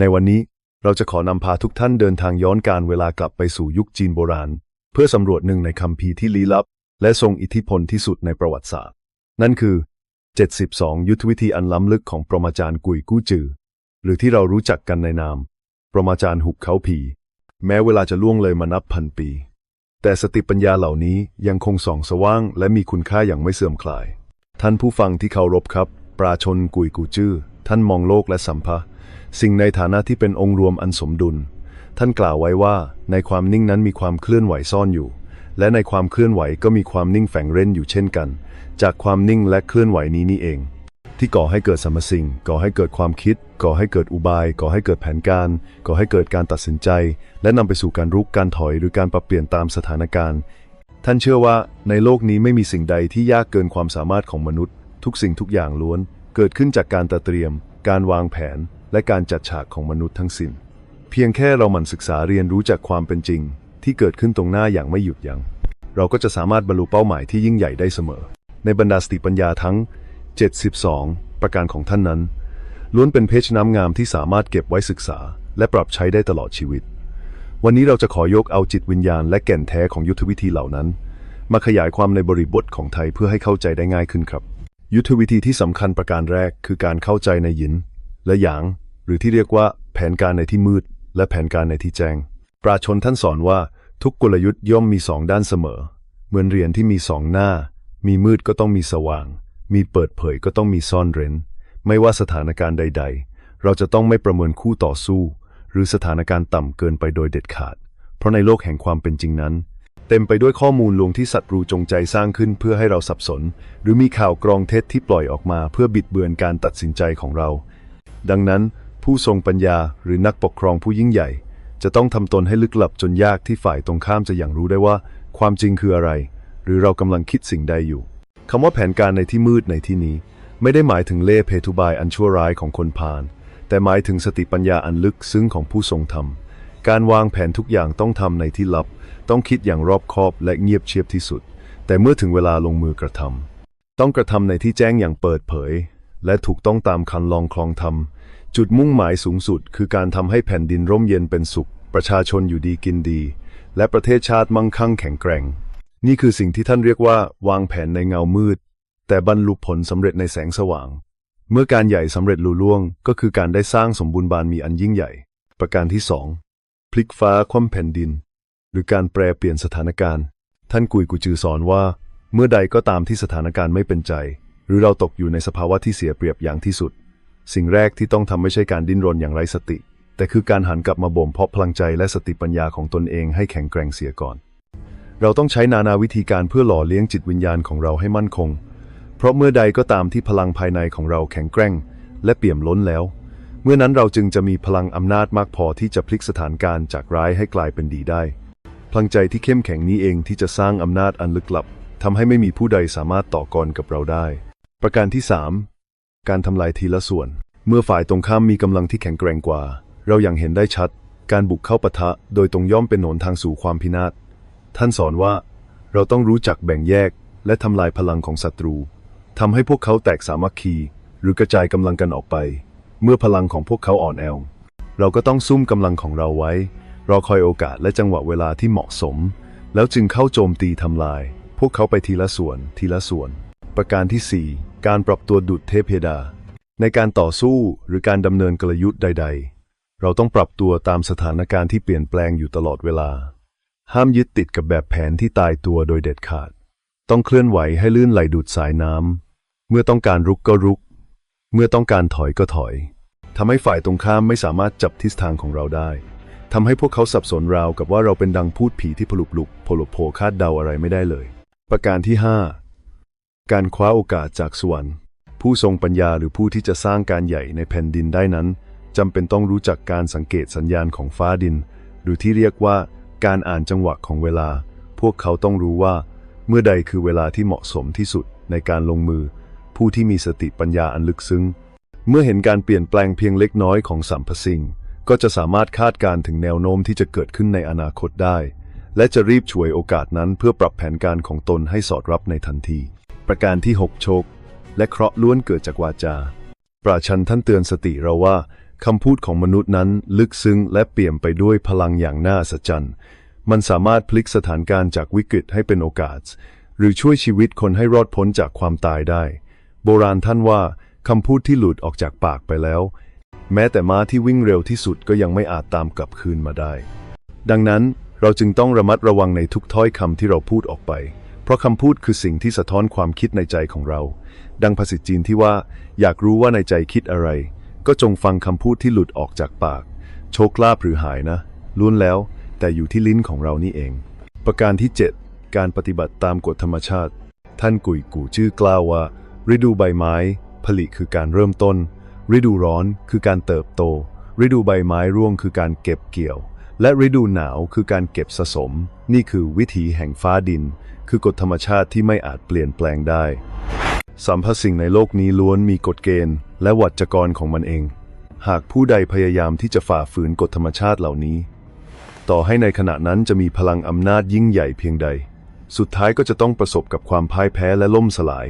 ในวันนี้เราจะขอนำพาทุกท่านเดินทางย้อนการเวลากลับไปสู่ยุคจีนโบราณ เพื่อสำรวจหนึ่งในคัมภีที่ลี้ลับ และทรงอิทธิพลที่สุดในประวัติศาสตร์ นั่นคือ 72 ยุทธวิธีอันล้ำลึกของปรมาจารย์กุยกู้จือ หรือที่เรารู้จักกันในนาม ปรมาจารย์หุบเขาผี แม้เวลาจะล่วงเลยมานับพันปี แต่สติปัญญาเหล่านี้ยังคงส่องสว่าง และมีคุณค่าอย่างไม่เสื่อมคลาย ท่านผู้ฟังที่เคารพครับ ปราชนกุยกูจื้อท่านมองโลกและสัมภะ สิ่งในฐานะที่เป็นองค์รวมอันสมดุล ท่านกล่าวไว้ว่า ในความนิ่งนั้นมีความเคลื่อนไหวซ่อนอยู่ และในความเคลื่อนไหวก็มีความนิ่งแฝงเร้นอยู่เช่นกัน จากความนิ่งและเคลื่อนไหวนี้นี่เอง ที่ก่อให้เกิดสรรพสิ่ง ก่อให้เกิดความคิด ก่อให้เกิดอุบาย ก่อให้เกิดแผนการ ก่อให้เกิดการตัดสินใจ และนำไปสู่การรุกการถอยหรือการปรับเปลี่ยนตามสถานการณ์ ท่านเชื่อว่าในโลกนี้ไม่มีสิ่งใดที่ยากเกินความสามารถของมนุษย์ ทุกสิ่งทุกอย่างล้วน เกิดขึ้นจากการตระเตรียม การวางแผน และการจัดฉากของมนุษย์ทั้งสิ้น เพียงแค่เราหมั่นศึกษาเรียนรู้จากความเป็นจริง ที่เกิดขึ้นตรงหน้าอย่างไม่หยุดยัง้งเราก็จะสามารถบรรลุเป้าหมายที่ยิ่งใหญ่ได้เสมอ ในบรรดาสติปัญญาทั้ง 72 ประการของท่านนั้น ล้วนเป็นเพชรน้ำงามที่สามารถเก็บไว้ศึกษา และปรับใช้ได้ตลอดชีวิต วันนี้เราจะขอยกเอาจิตวิญญาณและแก่นแท้ของยุทธวิธีเหล่านั้น มาขยายความในบริบทของไทยเพื่อให้เข้าใจได้ง่ายขึ้นครับ ยุทธวิธีที่สำคัญประการแรกคือการเข้าใจในหยิน และหยาง หรือที่เรียกว่าแผนการในที่มืด และแผนการในที่แจ้ง ปราชญ์ท่านสอนว่าทุกกลยุทธ์ย่อมมีสองด้านเสมอ เหมือนเหรียญที่มีสองหน้า มีมืดก็ต้องมีสว่าง มีเปิดเผยก็ต้องมีซ่อนเร้น ไม่ว่าสถานการณ์ใด ๆ เราจะต้องไม่ประเมินคู่ต่อสู้ หรือสถานการณ์ต่ำเกินไปโดยเด็ดขาด เพราะในโลกแห่งความเป็นจริงนั้น เต็มไปด้วยข้อมูลลวงที่ศัตรูจงใจสร้างขึ้นเพื่อให้เราสับสน หรือมีข่าวกรองเท็จที่ปล่อยออกมาเพื่อบิดเบือนการตัดสินใจของเรา ดังนั้น ผู้ทรงปัญญาหรือนักปกครองผู้ยิ่งใหญ่ จะต้องทำตนให้ลึกลับจนยากที่ฝ่ายตรงข้ามจะอย่างรู้ได้ว่า ความจริงคืออะไร หรือเรากำลังคิดสิ่งใดอยู่คำว่าแผนการในที่มืดในที่นี้ ไม่ได้หมายถึงเล่ห์เพทุบายอันชั่วร้ายของคนพาลแต่หมายถึงสติปัญญาอันลึกซึ้งของผู้ทรงธรรมการวางแผนทุกอย่างต้องทำในที่ลับ ต้องคิดอย่างรอบคอบและเงียบเชียบที่สุด แต่เมื่อถึงเวลาลงมือกระทำต้องกระทำในที่แจ้งอย่างเปิดเผย และถูกต้องตามคันลองคลองธรรม จุดมุ่งหมายสูงสุด คือการทำให้แผ่นดินร่มเย็นเป็นสุข ประชาชนอยู่ดีกินดี และประเทศชาติมั่งคั่งแข็งแกร่ง นี่คือสิ่งที่ท่านเรียกว่าวางแผนในเงามืด แต่บรรลุผลสำเร็จในแสงสว่าง เมื่อการใหญ่สำเร็จลุล่วง ก็คือการได้สร้างสมบูรณ์บานมีอันยิ่งใหญ่ ประการที่สองพลิกฟ้าคว่ำแผ่นดิน หรือการแปรเปลี่ยนสถานการณ์ ท่านกุยกุจือสอนว่า เมื่อใดก็ตามที่สถานการณ์ไม่เป็นใจ หรือเราตกอยู่ในสภาวะที่เสียเปรียบอย่างที่สุด สิ่งแรกที่ต้องทำไม่ใช่การดิ้นรนอย่างไร้สติ แต่คือการหันกลับมาบ่มเพาะพลังใจและสติปัญญาของตนเองให้แข็งแกร่งเสียก่อน เราต้องใช้นานาวิธีการเพื่อหล่อเลี้ยงจิตวิญญาณของเราให้มั่นคง เพราะเมื่อใดก็ตามที่พลังภายในของเราแข็งแกร่ง และเปี่ยมล้นแล้ว เมื่อนั้นเราจึงจะมีพลังอำนาจมากพอที่จะพลิกสถานการณ์จากร้ายให้กลายเป็นดีได้ พลังใจที่เข้มแข็งนี้เองที่จะสร้างอำนาจอันลึกลับทำให้ไม่มีผู้ใดสามารถต่อกรกับเราได้ ประการที่ 3 การทำลายทีละส่วน เมื่อฝ่ายตรงข้ามมีกำลังที่แข็งแกร่งกว่า เราอย่างเห็นได้ชัด การบุกเข้าปะทะโดยตรงย่อมเป็นหนทางสู่ความพินาศ ท่านสอนว่า เราต้องรู้จักแบ่งแยก และทำลายพลังของศัตรูทำให้พวกเขาแตกสามัคคี หรือกระจายกำลังกันออกไป เมื่อพลังของพวกเขาอ่อนแอเราก็ต้องซุ่มกำลังของเราไว้ รอคอยโอกาสและจังหวะเวลาที่เหมาะสม แล้วจึงเข้าโจมตีทำลาย พวกเขาไปทีละส่วนทีละส่วน ประการที่ 4 การปรับตัวดุดเทพดา ในการต่อสู้หรือการดำเนินกลยุทธ์ใด ๆ เราต้องปรับตัวตามสถานการณ์ที่เปลี่ยนแปลงอยู่ตลอดเวลา ห้ามยึดติดกับแบบแผนที่ตายตัวโดยเด็ดขาด ต้องเคลื่อนไหวให้ลื่นไหลดูดสายน้ำเมื่อต้องการรุกก็รุก เมื่อต้องการถอยก็ถอยทำให้ฝ่ายตรงข้ามไม่สามารถจับทิศทางของเราได้ทำให้พวกเขาสับสนราวกับว่าเราเป็นดังพูดผีที่ผลุกลุกโผลโผคาดเดาอะไรไม่ได้เลย ประการที่ 5 การคว้าโอกาสจากสวรรค์ ผู้ทรงปัญญาหรือผู้ที่จะสร้างการใหญ่ในแผ่นดินได้นั้นจำเป็นต้องรู้จักการสังเกตสัญญาณของฟ้าดิน หรือที่เรียกว่าการอ่านจังหวะของเวลา พวกเขาต้องรู้ว่า เมื่อใดคือเวลาที่เหมาะสมที่สุดในการลงมือ ผู้ที่มีสติปัญญาอันลึกซึ้ง เมื่อเห็นการเปลี่ยนแปลงเพียงเล็กน้อยของสัมพสิ่ง ก็จะสามารถคาดการณ์ถึงแนวโน้มที่จะเกิดขึ้นในอนาคตได้ และจะรีบฉวยโอกาสนั้นเพื่อปรับแผนการของตนให้สอดรับในทันที ประการที่ 6 โชค และเคราะห์ล้วนเกิดจากวาจา ปราชันท่านเตือนสติเราว่าคำพูดของมนุษย์นั้นลึกซึ้งและเปี่ยมไปด้วยพลังอย่างน่าอัศจรรย์มันสามารถพลิกสถานการณ์จากวิกฤตให้เป็นโอกาส หรือช่วยชีวิตคนให้รอดพ้นจากความตายได้ โบราณท่านว่าคำพูดที่หลุดออกจากปากไปแล้ว แม้แต่ม้าที่วิ่งเร็วที่สุดก็ยังไม่อาจตามกลับคืนมาได้ ดังนั้นเราจึงต้องระมัดระวังในทุกถ้อยคำที่เราพูดออกไป ราะคำพูดคือสิ่งที่สะท้อนความคิดในใจของเรา ดังภาษิตจีนที่ว่า อยากรู้ว่าในใจคิดอะไร ก็จงฟังคำพูดที่หลุดออกจากปาก โชคลาภหรือหายนะล้วนแล้ว แต่อยู่ที่ลิ้นของเรานี่เอง ประการที่ 7 การปฏิบัติตามกฎธรรมชาติ ท่านกุยกู่ชื่อกล่าวว่า ฤดูใบไม้ ผลิคือการเริ่มต้น ฤดูร้อนคือการเติบโต ฤดูใบไม้ร่วงคือการเก็บเกี่ยว และฤดูหนาวคือการเก็บสะสม นี่คือวิถีแห่งฟ้าดิน คือกฎธรรมชาติที่ไม่อาจเปลี่ยนแปลงได้สัมพสิ่งในโลกนี้ล้วนมีกฎเกณฑ์ และวัจกรของมันเอง หากผู้ใดพยายามที่จะฝ่าฝืนกฎธรรมชาติเหล่านี้ ต่อให้ในขณะนั้นจะมีพลังอำนาจยิ่งใหญ่เพียงใด สุดท้ายก็จะต้องประสบกับความพ่ายแพ้และล่มสลาย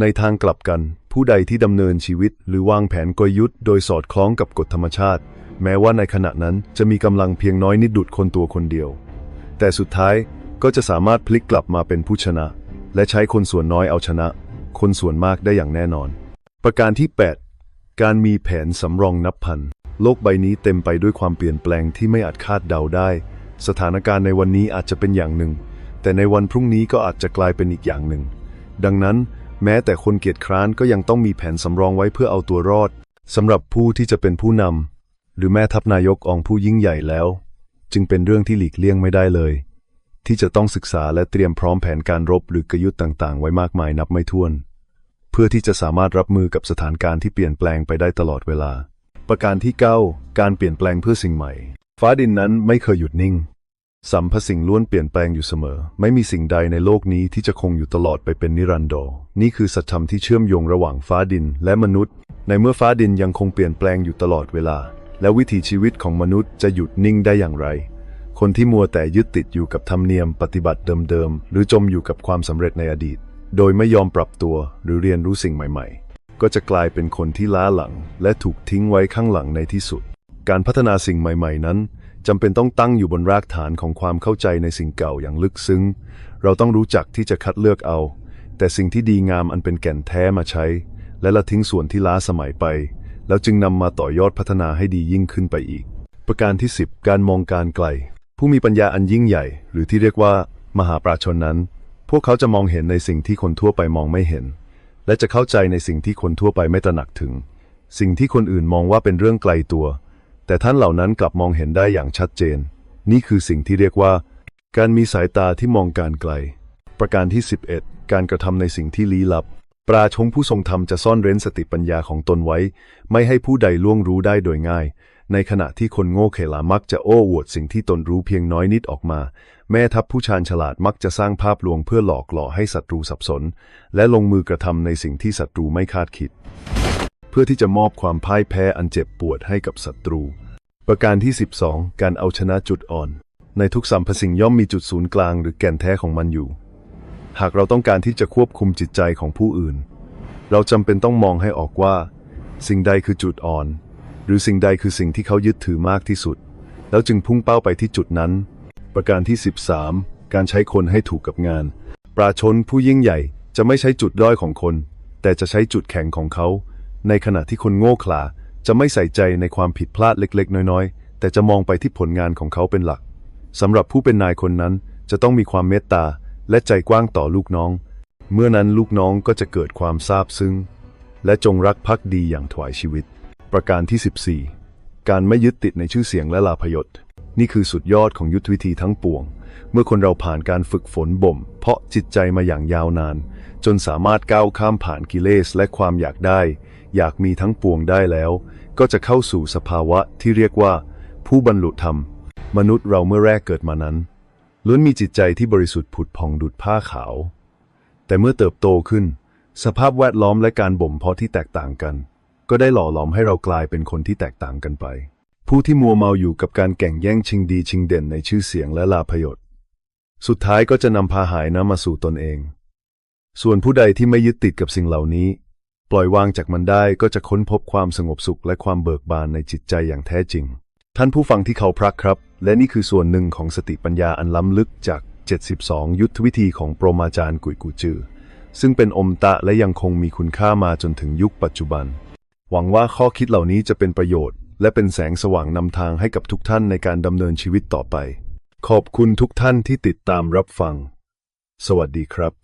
ในทางกลับกัน ผู้ใดที่ดำเนินชีวิต หรือวางแผนกลยุทธ์โดยสอดคล้องกับกฎธรรมชาติ แม้ว่าในขณะนั้นจะมีกำลังเพียงน้อยนิดดุดคนตัวคนเดียว แต่สุดท้ายก็จะสามารถพลิกกลับมาเป็นผู้ชนะ และใช้คนส่วนน้อยเอาชนะ คนส่วนมากได้อย่างแน่นอน ประการที่ 8 การมีแผนสำรองนับพัน โลกใบนี้เต็มไปด้วยความเปลี่ยนแปลงที่ไม่อาจคาดเดาได้ สถานการณ์ในวันนี้อาจจะเป็นอย่างหนึ่ง แต่ในวันพรุ่งนี้ก็อาจจะกลายเป็นอีกอย่างหนึ่ง ดังนั้น แม้แต่คนเกียจคร้านก็ยังต้องมีแผนสำรองไว้เพื่อเอาตัวรอดสำหรับผู้ที่จะเป็นผู้นำ หรือแม่ทัพนายกองผู้ยิ่งใหญ่แล้ว จึงเป็นเรื่องที่หลีกเลี่ยงไม่ได้เลย ที่จะต้องศึกษาและเตรียมพร้อมแผนการรบหรือกยุทธ์ต่างๆ ไว้มากมายนับไม่ถ้วน เพื่อที่จะสามารถรับมือกับสถานการณ์ที่เปลี่ยนแปลงไปได้ตลอดเวลา ประการที่ 9 การเปลี่ยนแปลงเพื่อสิ่งใหม่ ฟ้าดินนั้นไม่เคยหยุดนิ่งสัมพสิ่งล้วนเปลี่ยนแปลงอยู่เสมอ ไม่มีสิ่งใดในโลกนี้ที่จะคงอยู่ตลอดไปเป็นนิรันดรนี่คือสัจธรรมที่เชื่อมโยงระหว่างฟ้าดินและมนุษย์ ในเมื่อฟ้าดินยังคงเปลี่ยนแปลงอยู่ตลอดเวลา และวิถีชีวิตของมนุษย์จะหยุดนิ่งได้อย่างไร คนที่มัวแต่ยึดติดอยู่กับธรรมเนียมปฏิบัติเดิมๆ หรือจมอยู่กับความสำเร็จในอดีต โดยไม่ยอมปรับตัวหรือเรียนรู้สิ่งใหม่ๆ ก็จะกลายเป็นคนที่ล้าหลัง และถูกทิ้งไว้ข้างหลังในที่สุด การพัฒนาสิ่งใหม่ ๆ นั้นจำเป็นต้องตั้งอยู่บนรากฐานของความเข้าใจในสิ่งเก่าอย่างลึกซึ้ง เราต้องรู้จักที่จะคัดเลือกเอา แต่สิ่งที่ดีงามอันเป็นแก่นแท้มาใช้ และละทิ้งส่วนที่ล้าสมัยไป แล้วจึงนำมาต่อยอดพัฒนาให้ดียิ่งขึ้นไปอีก ประการที่ 10 การมองการไกล ผู้มีปัญญาอันยิ่งใหญ่ หรือที่เรียกว่ามหาปราชญ์นั้น พวกเขาจะมองเห็นในสิ่งที่คนทั่วไปมองไม่เห็น และจะเข้าใจในสิ่งที่คนทั่วไปไม่ตระหนักถึง สิ่งที่คนอื่นมองว่าเป็นเรื่องไกลตัว แต่ท่านเหล่านั้นกลับมองเห็นได้อย่างชัดเจน นี่คือสิ่งที่เรียกว่า การมีสายตาที่มองการไกล ประการที่ 11 การกระทำในสิ่งที่ลี้ลับ ปราชงผู้ทรงธรรมจะซ่อนเร้นสติปัญญาของตนไว้ ไม่ให้ผู้ใดล่วงรู้ได้โดยง่าย ในขณะที่คนโง่เขลามักจะโอ้อวดสิ่งที่ตนรู้เพียงน้อยนิดออกมา แม่ทัพผู้ชาญฉลาดมักจะสร้างภาพลวงเพื่อหลอกหลอกให้ศัตรูสับสน และลงมือกระทำในสิ่งที่ศัตรูไม่คาดคิด เพื่อที่จะมอบความพ่ายแพ้อันเจ็บปวดให้กับศัตรู ประการที่ 12 การเอาชนะจุดอ่อน ในทุกสัมพสิ่งย่อมมีจุดศูนย์กลางหรือแก่นแท้ของมันอยู่ หากเราต้องการที่จะควบคุมจิตใจของผู้อื่น เราจำเป็นต้องมองให้ออกว่า สิ่งใดคือจุดอ่อน หรือสิ่งใดคือสิ่งที่เขายึดถือมากที่สุด แล้วจึงพุ่งเป้าไปที่จุดนั้น ประการที่ 13 การใช้คนให้ถูกกับงาน ปราชนผู้ยิ่งใหญ่จะไม่ใช้จุดด้อยของคน แต่จะใช้จุดแข็งของเขา ในขณะที่คนโง่เขลาจะไม่ใส่ใจในความผิดพลาดเล็ก ๆ น้อยๆ แต่จะมองไปที่ผลงานของเขาเป็นหลักสำหรับผู้เป็นนายคนนั้นจะต้องมีความเมตตา และใจกว้างต่อลูกน้อง เมื่อนั้นลูกน้องก็จะเกิดความซาบซึ้ง และจงรักภักดีอย่างถวายชีวิต ประการที่ 14 การไม่ยึดติดในชื่อเสียงและลาภยศ นี่คือสุดยอดของยุทธวิธีทั้งปวง เมื่อคนเราผ่านการฝึกฝนบ่ม เพาะจิตใจมาอย่างยาวนาน จนสามารถก้าวข้ามผ่านกิเลสและความอยากได้ อยากมีทั้งปวงได้แล้ว ก็จะเข้าสู่สภาวะที่เรียกว่า ผู้บรรลุธรรม มนุษย์เราเมื่อแรกเกิดมานั้น ล้วนมีจิตใจที่บริสุทธิ์ผุดผ่องดุจผ้าขาว แต่เมื่อเติบโตขึ้น สภาพแวดล้อมและการบ่มเพาะที่แตกต่างกัน ก็ได้หล่อหลอมให้เรากลายเป็นคนที่แตกต่างกันไป ผู้ที่มัวเมาอยู่กับการแข่งแย่งชิงดีชิงเด่นในชื่อเสียงและลาภยศสุดท้ายก็จะนำพาหายน้ำมาสู่ตนเอง ส่วนผู้ใดที่ไม่ยึดติดกับสิ่งเหล่านี้ ปล่อยวางจากมันได้ก็จะค้นพบความสงบสุขและความเบิกบานในจิตใจอย่างแท้จริง ท่านผู้ฟังที่เขาพรักครับ และนี่คือส่วนหนึ่งของสติปัญญาอันล้ำลึกจาก 72 ยุทธวิธีของปรมาจารย์กุยกูจือ ซึ่งเป็นอมตะและยังคงมีคุณค่ามาจนถึงยุคปัจจุบัน หวังว่าข้อคิดเหล่านี้จะเป็นประโยชน์ และเป็นแสงสว่างนำทางให้กับทุกท่านในการดำเนินชีวิตต่อไป ขอบคุณทุกท่านที่ติดตามรับฟัง สวัสดีครับ